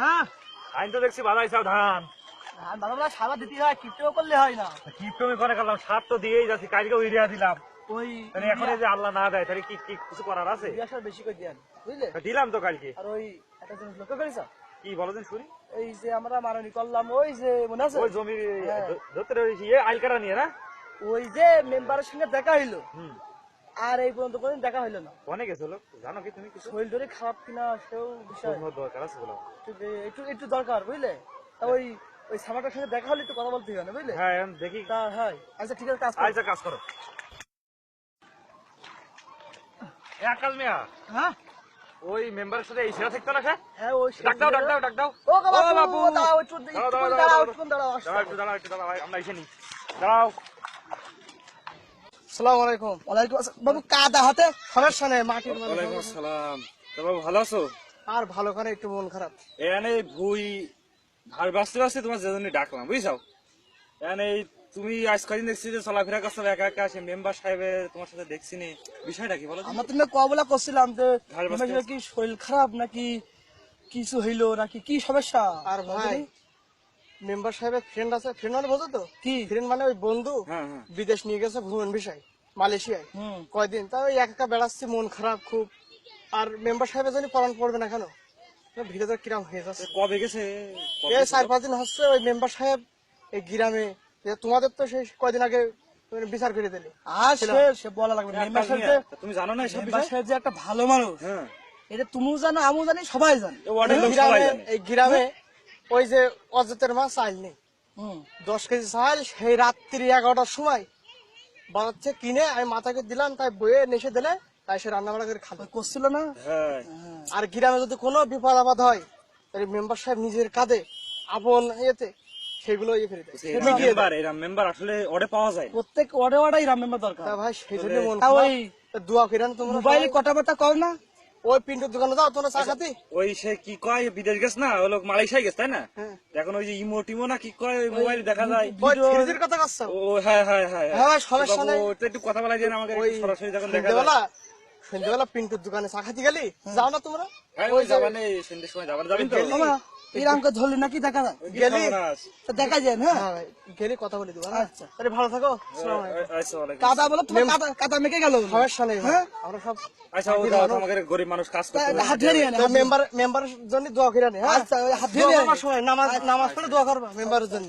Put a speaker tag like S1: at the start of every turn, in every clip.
S1: হ্যাঁ।
S2: আইন তো দেখছি বাধাই চাও ধান
S1: ধান ভালো ভালো দিতে হয় কিপ্টেও করলে হয় না।
S2: কিপ্টমি করে করলাম সার তো দিয়েই যাচ্ছি কাজকে ইউরিয়া দিলাম।
S1: ওই
S2: তাহলে এখন এই যে আল্লাহ না দেয় তাহলে কি কি কিছু করার আছে?
S1: ইউরিয়া বেশি করে দিয়ে বুঝলে?
S2: দিলাম তো কালকে।
S1: আর ওই একটা জিনিস লক্ষ্য করেছ
S2: কি বলো দিন শুনি।
S1: এই যে আমরা মারানি করলাম ওই যে মনে আছে?
S2: ওই জমি
S1: হ্যাঁ।
S2: ধরতে রয়েছি ইয়ে আইলকারা নিয়ে না?
S1: ওই যে মেম্বারের সঙ্গে দেখা হইল। আর এই পর্যন্ত কোনদিন দেখা হইল না।
S2: অনেক গেছে লোক জানো কি তুমি কিছু?
S1: শরীর ধরে খারাপ কিনা সেও বিষয়।
S2: দরকার আছে বলো।
S1: একটু একটু দরকার বুঝলে? তা ওই ওই সামাটার সঙ্গে দেখা হলে একটু কথা বলতে হবে না বুঝলে?
S2: হ্যাঁ দেখি।
S1: তা হ্যাঁ। আচ্ছা ঠিক আছে কাজ করো।
S2: আচ্ছা কাজ করো। আকাশ মিয়া।
S1: হ্যাঁ?
S2: ওই মেম্বারের সাথে এই সেরা থাকতো না
S1: হ্যাঁ ওই
S2: ডাক দাও ডাক দাও ডাক দাও।
S1: ও বাবু
S2: ও বাবু।
S1: দাঁড়াও একটু
S2: দাঁড়াও,
S1: একটু
S2: দাঁড়াও
S1: দাঁড়াও। একটু দাঁড়াও
S2: আমরা এসে নি দাঁড়াও।
S1: সালাম আলাইকুম। ওয়ালাইকুম আসসালাম। বাবু কাদা হাতে? সমস্যা নেই মাটির মানে
S2: ওয়ালাইকুম আসসালাম। তো বাবু ভালো আছো?
S1: আর ভালো করে একটু মন খারাপ।
S2: এখানে ভুই ধার বাঁচতে বাঁচতে তোমার যে ডাকলাম বুঝছ? এখানে তুমি আজ কদিন দেখছি যে চলাফেরা করছ একা একা সে মেম্বার সাহেবের তোমার সাথে দেখছি নি বিষয়টা কি বলো তো?
S1: আমরা তুমি কবলা করছিলাম যে কি শরীর খারাপ নাকি কিছু হইল নাকি কি সমস্যা?
S3: আর ভাই মেম্বার সাহেবের ফ্রেন্ড আছে। ফ্রেন্ড মানে বোঝো তো?
S1: কি?
S3: ফ্রেন্ড মানে ওই বন্ধু
S2: হ্যাঁ হ্যাঁ।
S3: বিদেশ নিয়ে গেছে ভ্রমণ বিষয় মালয়েশিয়ায়। কয়দিন? তা ওই একা একা বেড়াচ্ছি মন খারাপ খুব। আর মেম্বার সাহেবের জন্য পড়ান পড়বে না কেন? ভিড়ে কিরাম হয়ে যাচ্ছে।
S2: কবে গেছে?
S3: এই চার পাঁচ দিন হচ্ছে ওই মেম্বার সাহেব এই গ্রামে। তোমাদের তো সেই কয়দিন আগে বিচার করে দিলে।
S1: আর সে বলা লাগবে মেম্বার সাহেব
S2: মিয়া,
S1: যে-
S2: তা তুমি জানো না এসব
S1: মেম্বার সাহেব যে একটা ভালো মানুষ
S2: হ্যাঁ।
S1: এটা তুমিও জানো আমিও জানি সবাই জানে।
S3: এই গ্রামে ওই যে অজতের মাছ চাইল নেই। দশ কেজি চাল সেই রাত্রি এগারোটার সময় বাজাচ্ছে কিনে আমি মাথাকে দিলাম তাই বয়ে নেশে দিলে তাই সে রান্না বাড়া করে খাবে।
S1: করছিল না?
S2: হ্যাঁ।
S3: আর গ্রামে যদি কোনো বিপদ আপদ হয় তাহলে মেম্বার সাহেব নিজের কাঁধে আপন ইয়েতে সেগুলো ইয়ে করে দেয়।
S2: মেম্বার আসলে পাওয়া যায়
S1: প্রত্যেক ওয়ার্ডে ওয়ার্ডে রাম মেম্বার দরকার।
S3: ভাই সেই জন্য মন।
S1: ওই
S3: দোয়া করেন তোমরা
S1: মোবাইলে কথাবার্তা কর না।
S3: ওই পিন্টুর দোকানে যাও তোমরা চা খাতে।
S2: ওই সে কি কয় বিদেশ গেছ না? ওই লোক মালয়েশিয়া গেছে তাই না?
S3: হ্যাঁ।
S2: এখন ওই যে ইমো টিমো না কি কয় ওই মোবাইল দেখা যায়
S3: ওই ফ্রিজের কথা
S2: ও হ্যাঁ হ্যাঁ হ্যাঁ।
S3: হ্যাঁ, সমস্যা নেই।
S2: ওটা একটু কথা বলা যায় না আমাকে সরাসরি যখন দেখা যায়।
S3: সন্ধ্যেবেলা পিন্টুর দোকানে চা খাতে গেলি? যাও না তোমরা?
S2: হ্যাঁ, ওই যাবানে সন্ধ্যের সময় যাবার যাবেন তো?
S1: এরকম ধরলি নাকি দেখা
S3: গেলি?
S1: দেখা যায় হ্যাঁ
S3: গেলি গেলে কথা বলে দেবো
S1: আচ্ছা।
S3: তাহলে ভালো থাকো। আসসালামু আলাইকুম।
S2: আচ্ছা ওয়ালাইকুম
S1: কাদা বলো কাদা কাদা মেকে গেল
S3: সমস্যা নেই
S1: হ্যাঁ?
S3: আমরা সব
S2: আচ্ছা ও দাও আমাকে গরিব মানুষ কাজ করতে
S1: হাত ধরে আনে,
S3: মেম্বার মেম্বারের জন্য দোয়া করে নে হ্যাঁ?
S1: আচ্ছা, হাত ধরে
S3: সময় নামাজ নামাজ পড়ে দোয়া করবা মেম্বারের জন্য।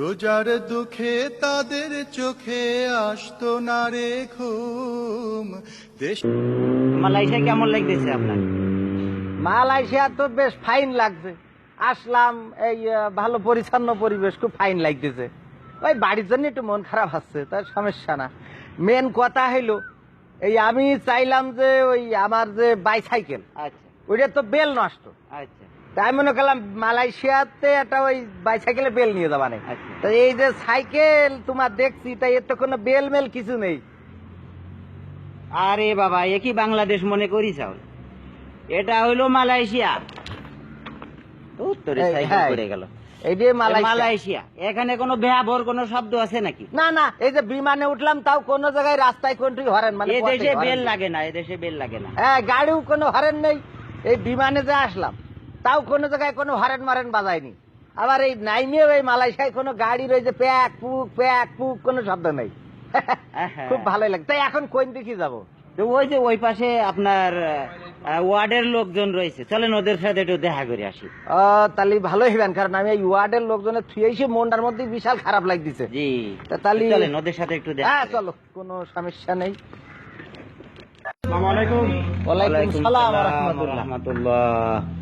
S4: রোজার দুঃখে তাদের চোখে আসতো না রে ঘুম। দেশ
S5: মালয়েশিয়া কেমন লাগতেছে আপনার? মালয়েশিয়া তো বেশ ফাইন লাগছে। আসলাম এই ভালো পরিচ্ছন্ন পরিবেশ খুব ফাইন লাগতেছে। ওই বাড়ির জন্য একটু মন খারাপ হচ্ছে তার সমস্যা না। মেন কথা হইল এই আমি চাইলাম যে ওই আমার যে বাইসাইকেল
S6: আচ্ছা।
S5: ওইটা তো বেল নষ্ট।
S6: আচ্ছা।
S5: তাই মনে করলাম মালয়েশিয়াতে একটা ওই বাইসাইকেলে বেল নিয়ে যাবা নেই
S6: আচ্ছা।
S5: তো এই যে সাইকেল তোমার দেখছি তাই এর তো কোনো বেল মেল কিছু নেই।
S6: আরে বাবা এ কি বাংলাদেশ মনে করিস এটা হইল মালয়েশিয়া। উত্তরে
S5: এই,
S6: সাইকেল
S5: হ্যাঁ।
S6: গেল।
S5: এই যে মালয়েশিয়া।
S6: এখানে কোনো শব্দ আছে নাকি?
S5: না না এই যে বিমানে উঠলাম তাও কোন জায়গায় রাস্তায় কোনটি হরেন মানে
S6: এ
S5: পথে
S6: দেশে বেল লাগে না এ দেশে বেল লাগে না।
S5: হ্যাঁ গাড়িও কোনো হরেন নেই। এই বিমানে যে আসলাম তাও কোন জায়গায় কোনো হরেন মারেন বাজায়নি। আবার এই নাইমেও এই মালয়েশিয়ায় কোনো গাড়ির ওই যে প্যাক পুক প্যাক পুক কোনো শব্দ নেই। খুব ভালোই লাগে তাই এখন কোন দিকে যাব?
S6: ওই যে ওই পাশে আপনার ওয়ার্ডের লোকজন রয়েছে। চলেন ওদের সাথে একটু দেখা করে আসি।
S5: ও তাহলে ভালোই হইবেন কারণ আমি এই ওয়ার্ডের লোকজনের থুয়েছি মনটার মধ্যে বিশাল খারাপ লাগতেছে।
S6: জি।
S5: তাহলে-
S6: চলেন ওদের সাথে একটু দেখা
S5: হ্যাঁ চলো কোনো সমস্যা নেই
S1: আলাইকুম
S5: ওয়ালাইকুম সালাম ওয়া রাহমাতুল্লাহ
S6: রহমতুল্লাহ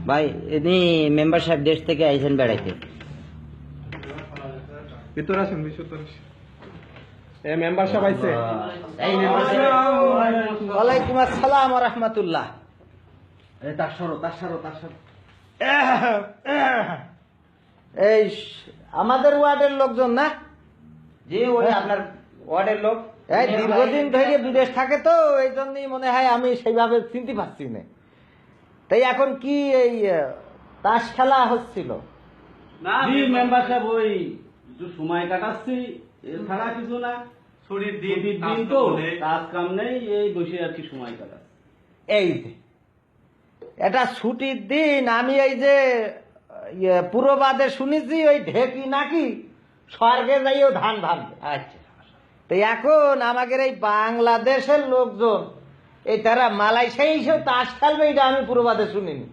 S6: ভাই ইনি মেম্বার সাহেব দেশ থেকে আইছেন বেড়াইতে।
S7: ভিতরে আসুন ভিতরে আসুন। মেম্বার সব আইছে।
S6: এই মেম্বার
S5: ওয়ালাইকুম আসসালাম ওয়া রাহমাতুল্লাহ। এ তার সরো তার সরো তার সরো। এই আমাদের ওয়ার্ডের লোকজন না?
S6: জি ওই আপনার ওয়ার্ডের লোক।
S5: এই দীর্ঘদিন ধরে বিদেশ থাকে তো এই জন্যই মনে হয় আমি সেইভাবে চিনতে পারছি না। তাই এখন কি এই তাস খেলা হচ্ছিল?
S8: জি মেম্বার সাহেব ওই একটু সময় কাটাচ্ছি এছাড়া কিছু না। ছুটির দিন দিন তো কাজ কাম নেই এই বসে আর কি সময় কাটাচ্ছি।
S5: এই যে এটা ছুটির দিন আমি এই যে ইয়ে, পূর্ববাদে শুনেছি ওই ঢেকি নাকি স্বর্গে যাইও ধান ভাঙবে।
S6: আচ্ছা।
S5: তো এখন আমাদের এই বাংলাদেশের লোকজন এই তারা মালয়েশিয়া এসেও তাস খেলবে এটা আমি পূর্বাদে শুনিনি।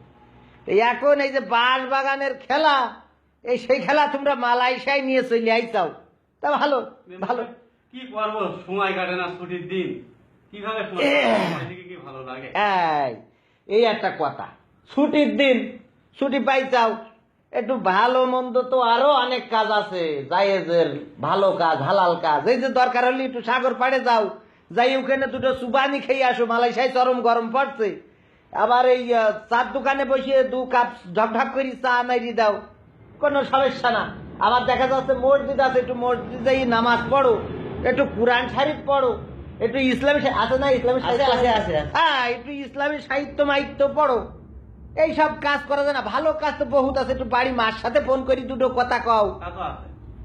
S5: তো এখন এই যে বাঁশ বাগানের খেলা এই সেই খেলা তোমরা মালয়েশিয়ায় নিয়ে চলে আইসাও তা ভালো ভালো।
S8: কি করব? সময় কাটে না ছুটির দিন। কীভাবে কি ভালো লাগে?
S5: এই এই একটা কথা। ছুটির দিন ছুটি পাইছাও একটু ভালো মন্দ তো আরও অনেক কাজ আছে। জায়েজের ভালো কাজ হালাল কাজ। এই যে দরকার হলে একটু সাগর পাড়ে যাও। যাই ওখানে দুটো সুবানি খেয়ে আসো। মালয়েশিয়ায় চরম গরম পড়ছে। আবার এই চার দোকানে বসে দু কাপ ঢকঢক করে চা মারি দাও। কোনো সমস্যা না। আবার দেখা যাচ্ছে মসজিদ আছে একটু মসজিদে গিয়ে নামাজ পড়ো। একটু কোরআন শরীফ পড়ো। একটু ইসলামী আছে না ইসলামী
S6: আছে, আছে।
S5: হ্যাঁ একটু ইসলামী সাহিত্য মাহিত্য পড়ো। এই সব কাজ করা যায় না ভালো কাজ তো বহুত আছে একটু বাড়ি মার সাথে ফোন করি দুটো কথা কও
S8: তা তো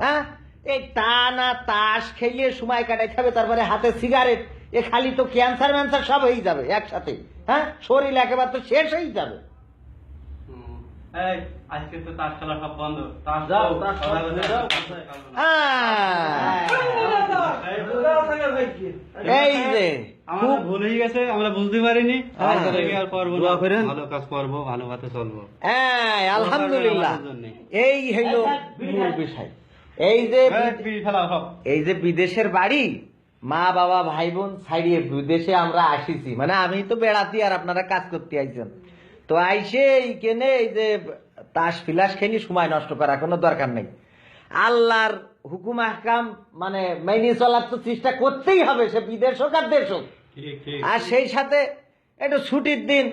S5: হ্যাঁ এই টানা তাস খেলিয়ে সময় কাটাইতে হবে তারপরে হাতে সিগারেট এ খালি তো ক্যান্সার ম্যান্সার সব হয়ে যাবে একসাথে হ্যাঁ শরীর একেবারে তো শেষ হয়ে যাবে
S8: আজকে তো তাস খেলা সব বন্ধ তো।
S5: হ্যাঁ। এই যে
S8: ভুল হয়ে গেছে আমরা বুঝতে পারিনি।
S5: হ্যাঁ।
S8: আজ থেকে আর করব না। ভালো কাজ করব ভালো ভাবে চলবো।
S5: হ্যাঁ আলহামদুলিল্লাহ। এই হইল মূল বিষয়। এই যে
S8: এই,
S5: এই বিদেশের বাড়ি মা বাবা ভাই বোন ছাড়িয়ে বিদেশে আমরা আসিছি। মানে আমি তো বেড়াতে আর আপনারা কাজ করতে আইছেন। তো আইসে এইখানে এই যে তাস ফিলাস খেলি সময় নষ্ট করা কোনো দরকার নেই। আল্লাহর হুকুম আহকাম মানে মেনে চলার তো চেষ্টা করতেই হবে সে বিদেশ হোক আর দেশ হোক।
S8: ঠিক ঠিক
S5: আর সেই সাথে একটু ছুটির দিন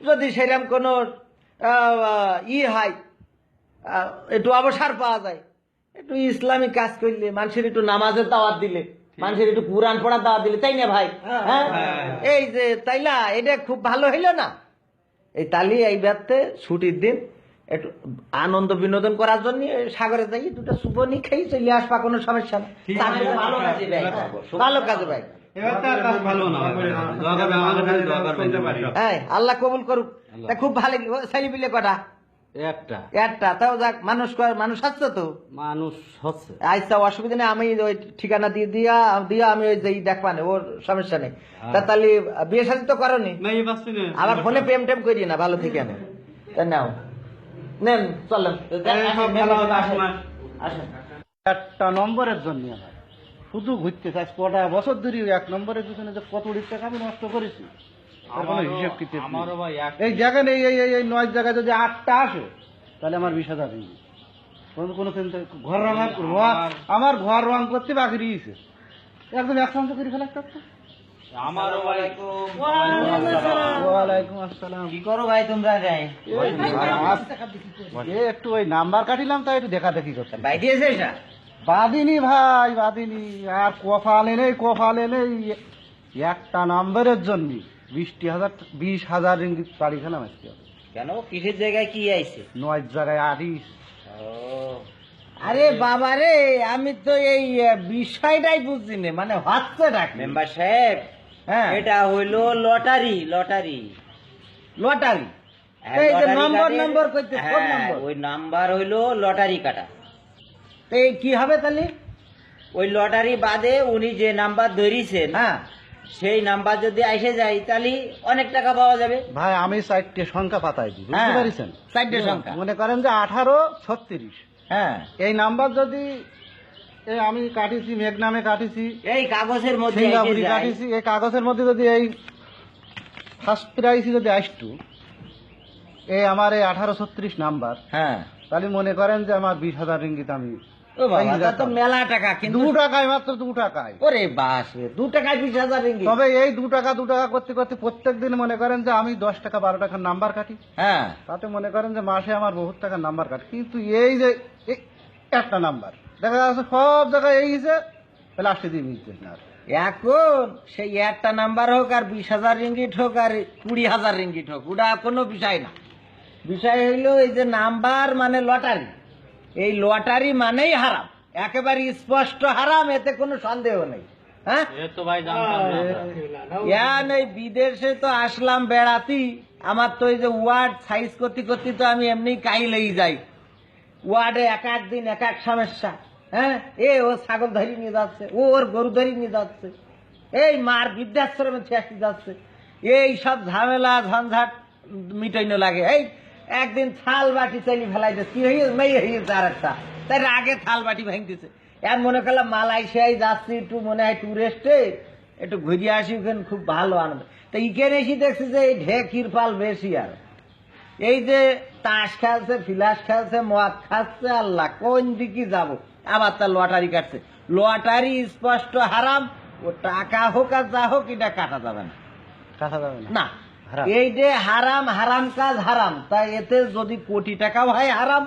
S5: যদি সেরকম কোনো আহ, ই হয় একটু অবসর পাওয়া যায় একটু ইসলামিক কাজ করলে মানুষের একটু নামাজের দাওয়াত দিলে মানুষের একটু কোরআন পড়ার দাওয়াত দিলে তাই না ভাই? হ্যাঁ এই যে তাই না এটা খুব ভালো হইল না? এই তালি এই ব্যাপতে ছুটির দিন একটু আনন্দ বিনোদন করার জন্য সাগরে যাই দুটো সুপনি খেয়ে চলে আসবা কোনো সমস্যা নেই। ভালো কাজে ব্যয়। ভালো কাজে ব্যয়।
S8: না
S5: হ্যাঁ আল্লাহ কবুল করুক। তা খুব ভালো ছেলে পিলে কটা?
S7: একটা।
S5: একটা। তাও যাক মানুষ মানুষ আসছে তো?
S7: মানুষ হচ্ছে।
S5: আচ্ছা অসুবিধা নেই আমি ওই ঠিকানা দিয়ে দিয়া দিয়া আমি ওই যেই দেখবানে ওর সমস্যা নেই। তা তাহলে বিয়ে শাদী তো করনি?
S8: না
S5: আবার ফোনে প্রেম টেম করি না ভালো থেকে নেন তা নাও। নেন চলেন।
S7: একটা নম্বরের জন্য আমার শুধু ঘুরতে চাই কটা বছর ধরে এক নম্বরের পিছনে যে কত টাকা আমি নষ্ট করেছি। হিসেব কিতাব এই জায়গায় এই এই এই- এই নয় জায়গায় যদি আটটা আসে তাহলে আমার বিশ হাজার কোনো কোনো চিন্তা ঘর রঙ আমার ঘর রং করতে বাকি রয়েছে। একদম এক সঙ্গে করে ফেলা একটা
S6: আমারও
S7: ওয়ালাইকুম আসসালাম।
S6: কি করো ভাই তোমরা যাই?
S7: একটু ওই নাম্বার কাটিলাম তাই একটু দেখা দেখি করতাম
S6: বাইরে এসে এটা?
S7: বাদিনি ভাই বাদিনি। আর কফাল এনে কফাল এনে একটা নম্বরের জন্য বিশটি হাজার বিশ হাজার রিঙ্গিত বাড়ি খেলাম আজকে
S6: কেন? কিসের জায়গায় কি আইছে?
S7: নয় জায়গায় আড়িস
S5: আরে বাবা রে আমি তো এই বিষয়টাই বুঝছি না মানে হচ্ছে ডাক
S6: মেম্বার সাহেব
S5: হ্যাঁ।
S6: এটা হইল লটারি লটারি।
S5: লটারি।
S6: হ্যাঁ,
S5: এই যে নম্বর নম্বর করতে ফোন
S6: হ্যাঁ,
S5: নম্বর।
S6: ওই নাম্বার হইল লটারি কাটা।
S5: এই কি হবে তাহলে?
S6: ওই লটারি বাদে উনি যে নাম্বার ধরিছেন
S5: হ্যাঁ।
S6: সেই নাম্বার যদি এসে যায় তাহলে অনেক টাকা পাওয়া যাবে।
S7: ভাই আমি চারটে সংখ্যা পাতাই দিই বুঝতে
S5: হ্যাঁ,
S7: পারিছেন?
S5: চারটে সংখ্যা।
S7: মনে করেন যে আঠারো ছত্রিশ।
S5: হ্যাঁ।
S7: এই নাম্বার যদি আমি কাটিছি মেঘ নামে কাটিছি।
S6: এই কাগজের মধ্যে
S7: সিঙ্গাপুরি কাটিছি এই কাগজের মধ্যে যদি এই ফার্স্ট প্রাইস যদি আসতো এই আমার এই আঠারো ছত্রিশ নাম্বার
S5: হ্যাঁ।
S7: তাহলে মনে করেন যে আমার বিশ হাজার রিঙ্গিত আমি
S5: মেলা টাকা কিন্তু
S7: দু টাকায় মাত্র দু টাকায়।
S5: ওরে বাস দু টাকায় বিশ হাজার
S7: তবে এই দু টাকা দু টাকা করতে করতে প্রত্যেক দিন মনে করেন যে আমি দশ টাকা বারো টাকার নাম্বার কাটি।
S5: হ্যাঁ।
S7: তাতে মনে করেন যে মাসে আমার বহুত টাকার নাম্বার কাটি। কিন্তু এই যে একটা নাম্বার দেখা যাচ্ছে সব জায়গায় এই দিয়ে না
S5: এখন সেই একটা নাম্বার হোক আর বিশ হাজার রিঙ্গিট হোক আর কুড়ি হাজার রিঙ্গিট হোক ওটা কোনো বিষয় না। বিষয় হইল এই যে নাম্বার মানে লটারি। এই লটারি মানেই হারাম। একেবারে স্পষ্ট হারাম এতে কোনো সন্দেহ নেই। হ্যাঁ? বিদেশে তো আসলাম বেড়াতি আমার তো এই যে ওয়ার্ড সাইজ করতে করতে তো আমি এমনি কাইলেই যাই। ওয়ার্ডে এক এক দিন এক এক সমস্যা। হ্যাঁ? এ, ও ছাগল ধরি নিয়ে যাচ্ছে, ও ওর গরু ধরি নিয়ে যাচ্ছে, এই মার বৃদ্ধাশ্রমে ছেঁচতে যাচ্ছে, এই সব ঝামেলা, ঝঞ্ঝাট মিটাইনো লাগে। এই, একদিন থাল বাটি চাইলি ফেলাই দিচ্ছে কি হয়ে মেয়ে হয়েছে আর একটা তাই আগে থাল বাটি ভাঙতেছে। এর মনে করলাম মালয়েশিয়ায় যাচ্ছি, একটু মনে হয় টুরিস্টে একটু ঘুরে আসি ওখানে, খুব ভালো আনন্দ। তা ইখানে এসে দেখছি যে এই ঢেকির পাল বেশি আর। এই যে তাস খেলছে, ফিলাস খেলছে, মদ খাচ্ছে, আল্লাহ, কোন দিকে যাব? আবার তার লটারি কাটছে। লটারি স্পষ্ট হারাম ও টাকা হোক আর যা হোক এটা কাটা যাবে না।
S7: কাটা যাবে না?
S5: এই যে হারাম হারাম কাজ হারাম তাই এতে যদি কোটি টাকাও হয় হারাম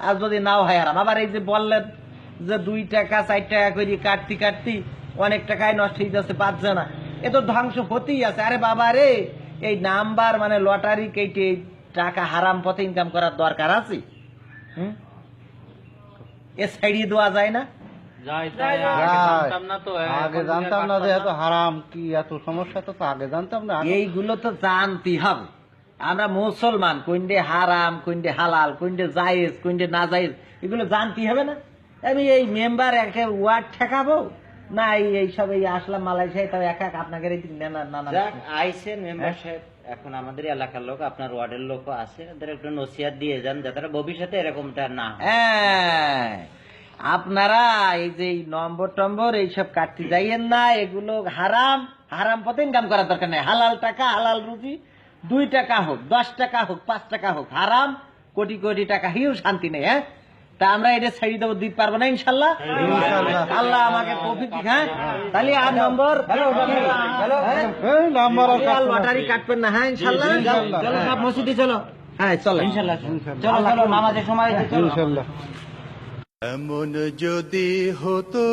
S5: আর যদি নাও হয় হারাম। আবার এই যে বললেন যে দুই টাকা চার টাকা করে কাটতি কাটতি অনেক টাকায় নষ্ট হয়ে যাচ্ছে পাচ্ছে না। এ তো ধ্বংস হতেই আছে। আরে বাবা রে এই নাম্বার মানে লটারি কেটে টাকা হারাম পথে ইনকাম করার দরকার আছে? হুম? এ ছাড়িয়ে দেওয়া যায় না?
S7: আগে জানতাম না যে এত হারাম কি এত সমস্যা তো আগে জানতাম না।
S5: এইগুলো তো জানতে হবে। আমরা মুসলমান কোনটে হারাম কোনটে হালাল কোনটে জায়েজ কোনটে না জায়েজ এগুলো জানতে হবে না। আমি এই মেম্বার একে ওয়ার্ড ঠেকাবো। না এই এই আসলাম মালয়েশিয়ায় তাও এক
S6: আইসেন মেম্বার সাহেব এখন আমাদের এলাকার লোক আপনার ওয়ার্ডের আছে ওদের একটু নসিহাত দিয়ে যান যাতে ভবিষ্যতে এরকমটা না হ্যাঁ,
S5: আপনারা এই যে নম্বর টম্বর এইসব কাটতে যাইয়েন না এগুলো হারাম হারাম পথে ইনকাম করার দরকার নেই। হালাল টাকা হালাল রুজি দুই টাকা হোক দশ টাকা হোক পাঁচ টাকা হোক হারাম কোটি কোটি টাকা হিউ শান্তি নেই হ্যাঁ? তা আমরা এটা ছেড়ে দেবো দিতে পারব না ইনশাল্লাহ। আল্লাহ আমাকে কফি হ্যাঁ? তাহলে আর নম্বর লটারি কাটবেন না হ্যাঁ ইনশাল্লাহ? চলো সব মসজিদে চলো। হ্যাঁ চলো। ইনশাল্লাহ। চলো চলো নামাজের সময়
S7: ইনশাল্লাহ।
S4: এমন যদি হতো